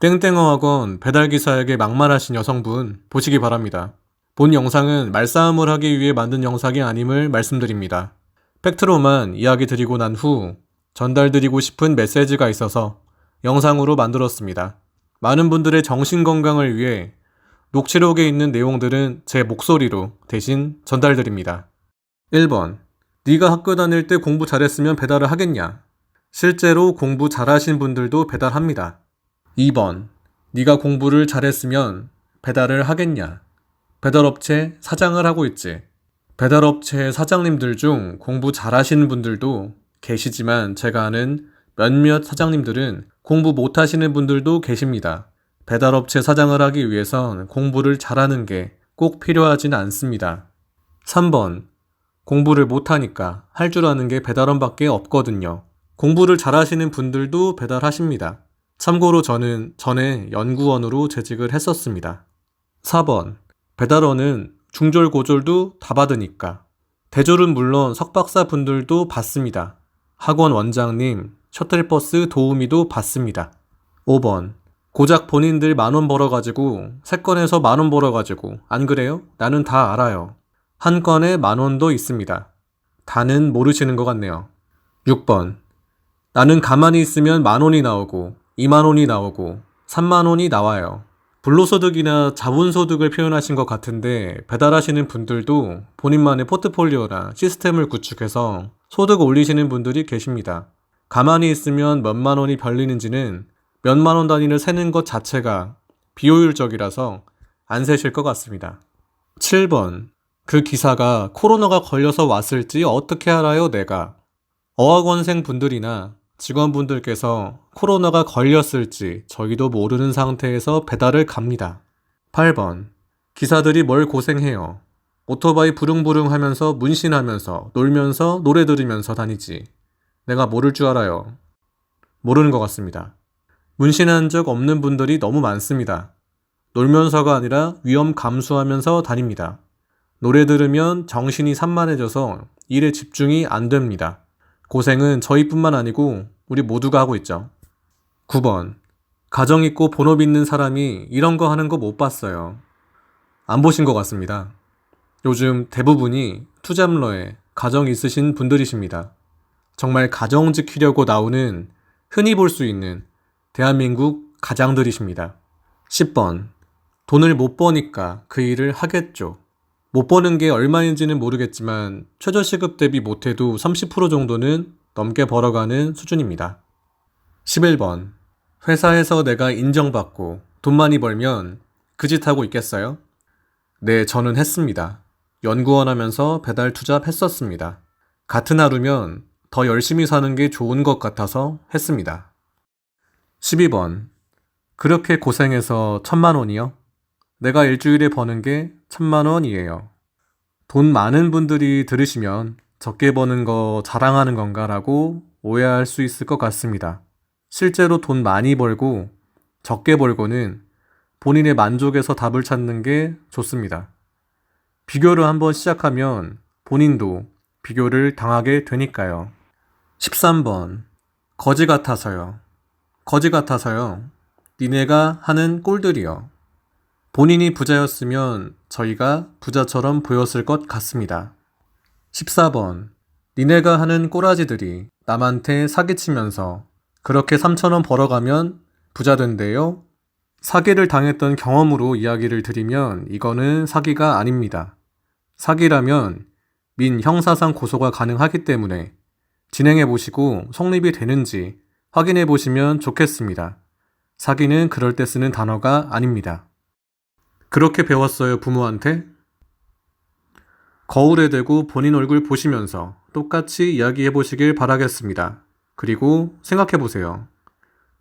땡땡어 학원 배달기사에게 막말하신 여성분 보시기 바랍니다. 본 영상은 말싸움을 하기 위해 만든 영상이 아님을 말씀드립니다. 팩트로만 이야기 드리고 난 후 전달드리고 싶은 메시지가 있어서 영상으로 만들었습니다. 많은 분들의 정신 건강을 위해 녹취록에 있는 내용들은 제 목소리로 대신 전달드립니다. 1번. 네가 학교 다닐 때 공부 잘했으면 배달을 하겠냐? 실제로 공부 잘하신 분들도 배달합니다. 2번. 네가 공부를 잘했으면 배달을 하겠냐? 배달업체 사장을 하고 있지. 배달업체 사장님들 중 공부 잘하시는 분들도 계시지만 제가 아는 몇몇 사장님들은 공부 못하시는 분들도 계십니다. 배달업체 사장을 하기 위해선 공부를 잘하는 게 꼭 필요하진 않습니다. 3번. 공부를 못하니까 할 줄 아는 게 배달원밖에 없거든요. 공부를 잘하시는 분들도 배달하십니다. 참고로 저는 전에 연구원으로 재직을 했었습니다. 4번. 배달원은 중졸, 고졸도 다 받으니까. 대졸은 물론 석박사 분들도 받습니다. 학원 원장님, 셔틀버스 도우미도 받습니다. 5번. 고작 본인들 만 원 벌어가지고, 세 건에서 만 원 벌어가지고, 안 그래요? 나는 다 알아요. 한 건에 만 원도 있습니다. 다는 모르시는 것 같네요. 6번. 나는 가만히 있으면 만 원이 나오고, 2만 원이 나오고, 3만 원이 나와요. 불로소득이나 자본소득을 표현하신 것 같은데 배달하시는 분들도 본인만의 포트폴리오나 시스템을 구축해서 소득 올리시는 분들이 계십니다. 가만히 있으면 몇만 원이 별리는지는 몇만 원 단위를 세는 것 자체가 비효율적이라서 안 세실 것 같습니다. 7번. 그 기사가 코로나가 걸려서 왔을지 어떻게 알아요, 내가? 어학원생 분들이나 직원분들께서 코로나가 걸렸을지 저희도 모르는 상태에서 배달을 갑니다. 8번. 기사들이 뭘 고생해요. 오토바이 부릉부릉 하면서 문신하면서 놀면서 노래 들으면서 다니지. 내가 모를 줄 알아요. 모르는 것 같습니다. 문신한 적 없는 분들이 너무 많습니다. 놀면서가 아니라 위험 감수하면서 다닙니다. 노래 들으면 정신이 산만해져서 일에 집중이 안 됩니다. 고생은 저희뿐만 아니고 우리 모두가 하고 있죠. 9번. 가정 있고 본업 있는 사람이 이런 거 하는 거 못 봤어요. 안 보신 것 같습니다. 요즘 대부분이 투잡러에 가정 있으신 분들이십니다. 정말 가정 지키려고 나오는 흔히 볼 수 있는 대한민국 가장들이십니다. 10번. 돈을 못 버니까 그 일을 하겠죠. 못 버는 게 얼마인지는 모르겠지만 최저시급 대비 못해도 30% 정도는 넘게 벌어가는 수준입니다. 11번. 회사에서 내가 인정받고 돈 많이 벌면 그 짓 하고 있겠어요? 네, 저는 했습니다. 연구원 하면서 배달 투잡 했었습니다. 같은 하루면 더 열심히 사는 게 좋은 것 같아서 했습니다. 12번. 그렇게 고생해서 천만 원이요? 내가 일주일에 버는 게 천만 원이에요. 돈 많은 분들이 들으시면 적게 버는 거 자랑하는 건가 라고 오해할 수 있을 것 같습니다. 실제로 돈 많이 벌고 적게 벌고는 본인의 만족에서 답을 찾는 게 좋습니다. 비교를 한번 시작하면 본인도 비교를 당하게 되니까요. 13번. 거지 같아서요. 거지 같아서요. 니네가 하는 꼴들이요. 본인이 부자였으면 저희가 부자처럼 보였을 것 같습니다. 14번. 니네가 하는 꼬라지들이 남한테 사기치면서 그렇게 3천원 벌어가면 부자 된대요? 사기를 당했던 경험으로 이야기를 드리면 이거는 사기가 아닙니다. 사기라면 민 형사상 고소가 가능하기 때문에 진행해 보시고 성립이 되는지 확인해 보시면 좋겠습니다. 사기는 그럴 때 쓰는 단어가 아닙니다. 그렇게 배웠어요, 부모한테? 거울에 대고 본인 얼굴 보시면서 똑같이 이야기해 보시길 바라겠습니다. 그리고 생각해 보세요.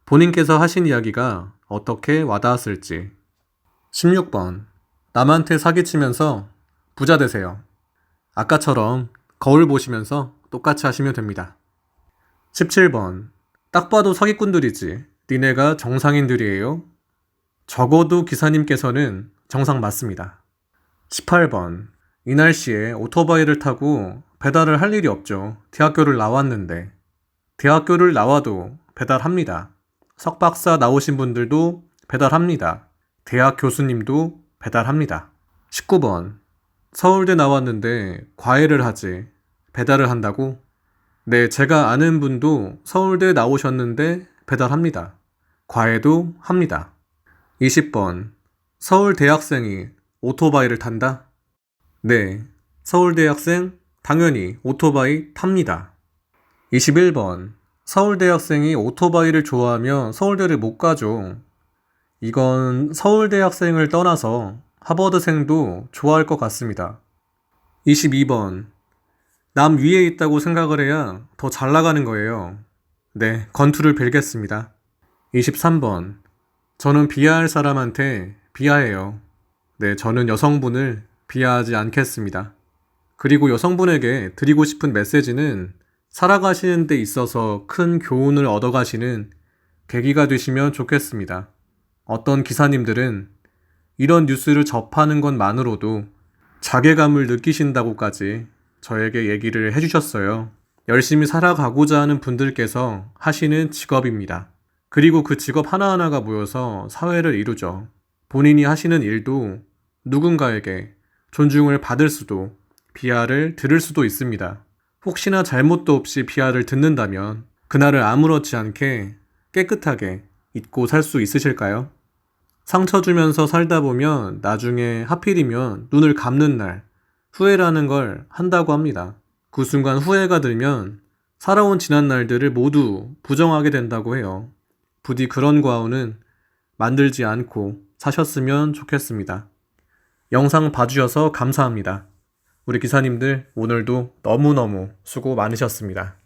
본인께서 하신 이야기가 어떻게 와닿았을지. 16번. 남한테 사기치면서 부자 되세요. 아까처럼 거울 보시면서 똑같이 하시면 됩니다. 17번. 딱 봐도 사기꾼들이지. 니네가 정상인들이에요? 적어도 기사님께서는 정상 맞습니다. 18번. 이 날씨에 오토바이를 타고 배달을 할 일이 없죠. 대학교를 나왔는데. 대학교를 나와도 배달합니다. 석박사 나오신 분들도 배달합니다. 대학 교수님도 배달합니다. 19번. 서울대 나왔는데 과외를 하지. 배달을 한다고? 네, 제가 아는 분도 서울대 나오셨는데 배달합니다. 과외도 합니다. 20번. 서울 대학생이 오토바이를 탄다? 네, 서울 대학생 당연히 오토바이 탑니다. 21번. 서울 대학생이 오토바이를 좋아하면 서울대를 못 가죠. 이건 서울 대학생을 떠나서 하버드생도 좋아할 것 같습니다. 22번. 남 위에 있다고 생각을 해야 더 잘 나가는 거예요. 네, 건투를 빌겠습니다. 23번. 저는 비하할 사람한테 비하해요. 네, 저는 여성분을 비하하지 않겠습니다. 그리고 여성분에게 드리고 싶은 메시지는 살아가시는 데 있어서 큰 교훈을 얻어가시는 계기가 되시면 좋겠습니다. 어떤 기사님들은 이런 뉴스를 접하는 것만으로도 자괴감을 느끼신다고까지 저에게 얘기를 해주셨어요. 열심히 살아가고자 하는 분들께서 하시는 직업입니다. 그리고 그 직업 하나하나가 모여서 사회를 이루죠. 본인이 하시는 일도 누군가에게 존중을 받을 수도 비하를 들을 수도 있습니다. 혹시나 잘못도 없이 비하를 듣는다면 그날을 아무렇지 않게 깨끗하게 잊고 살 수 있으실까요? 상처 주면서 살다 보면 나중에 하필이면 눈을 감는 날 후회라는 걸 한다고 합니다. 그 순간 후회가 들면 살아온 지난 날들을 모두 부정하게 된다고 해요. 부디 그런 과오는 만들지 않고 사셨으면 좋겠습니다. 영상 봐주셔서 감사합니다. 우리 기사님들 오늘도 너무너무 수고 많으셨습니다.